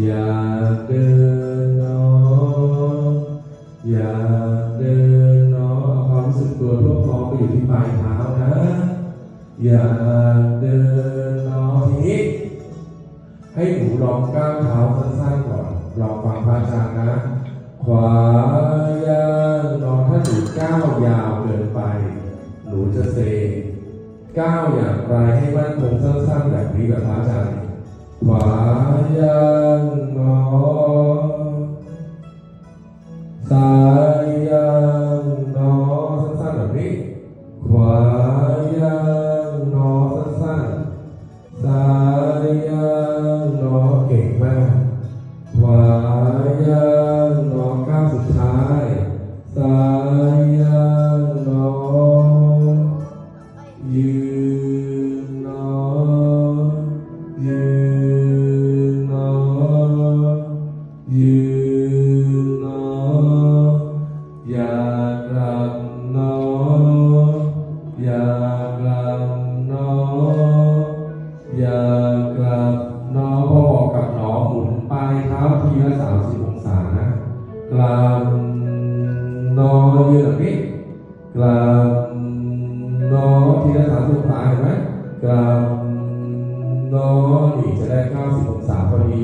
อยากเดินเนาะอยากเดินเนาะเอาความรู้สึกตัวทั่วพร้อมไปอยู่ที่ปลายเท้านะ อยากเดินเนาะทีนี้ให้หนูลองก้าวเท้าสั้นๆก่อนลองฟังพระอาจารย์นะ ขวายางนอนถ้าหนูก้าวยาวเกินไป หนูจะเซก้าวอย่างไรให้มั่นคงสั้นๆแบบนี้แบบพระอาจารย์ขวายาง ขวายางนอนสั้นๆซ้ายย่างนอเก่งมากขวาย่างนอก้าวสุดท้ายซ้ายย่างนอยืนนอยืนนอยืน หนอพอบอกกับหนอหมุนปลายเท้าทีละสามสิบองศานะกลับหนอยืนแบบนี้กลับหนอทีละสามสิบองศาเห็นไหมกลับหนอนี่จะได้เก้าสิบองศาพอดี